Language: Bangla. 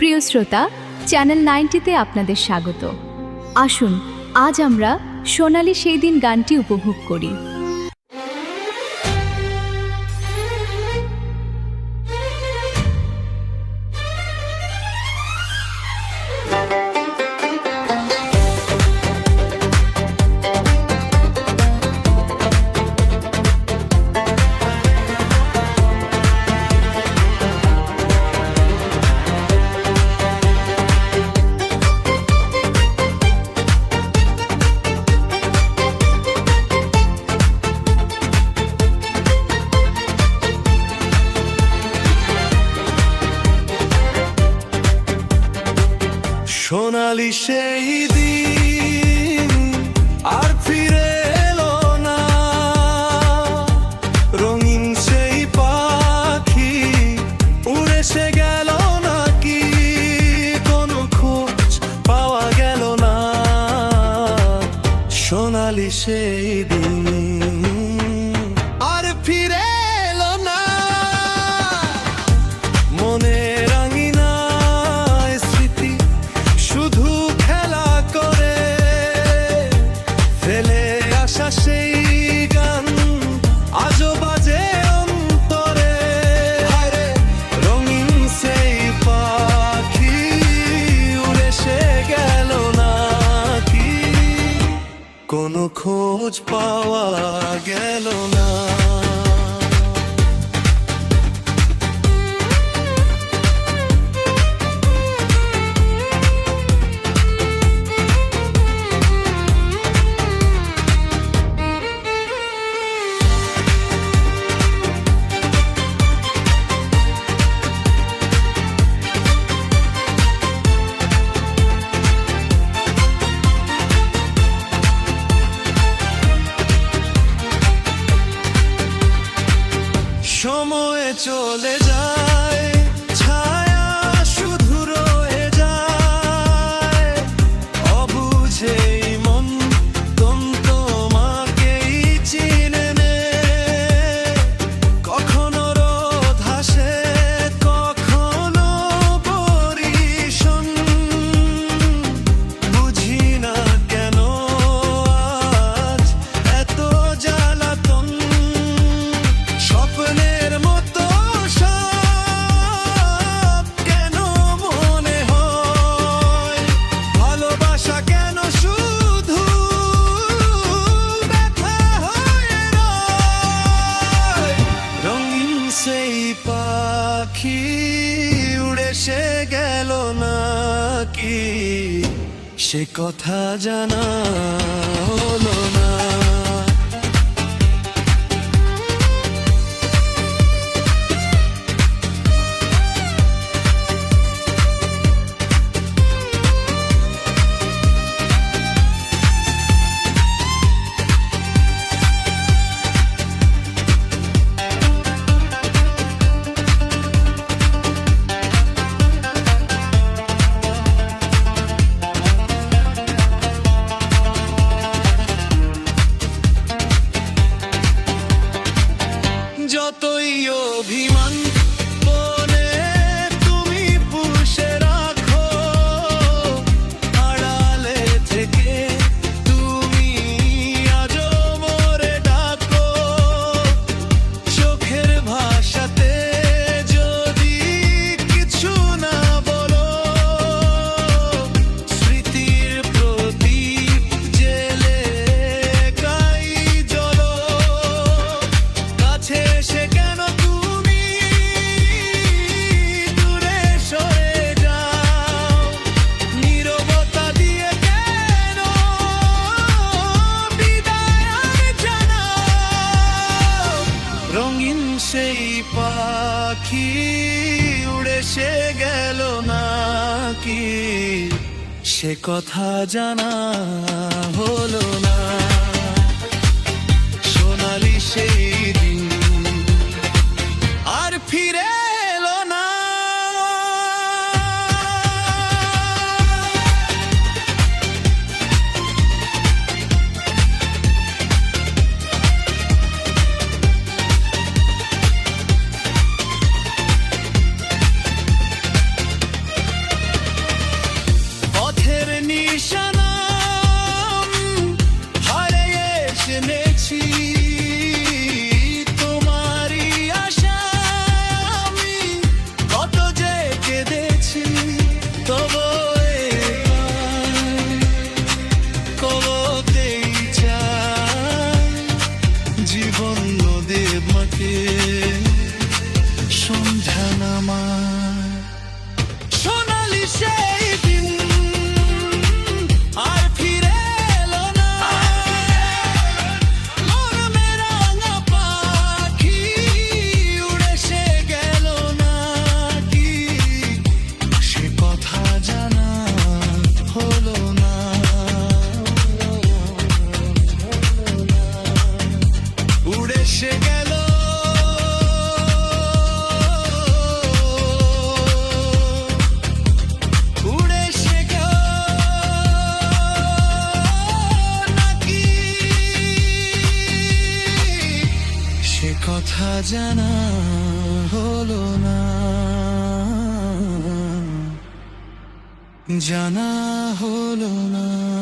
প্রিয় শ্রোতা চ্যানেল নাইনটিতে আপনাদের স্বাগত। আসুন, আজ আমরা সোনালি সেই দিন গানটি উপভোগ করি। দিন না। রঙিন সেই পাখি উড়ে সে গেল নাকি? কোনো খোঁজ পাওয়া গেল না। সোনালি সেই খোঁজ পাওয়া গেল না। কি? সে কথা জানা হলো না। রঙিন সেই পাখি উড়ে সে গেল নাকি? সে কথা জানা হলো না। জানা হলো না। জানা হলো না।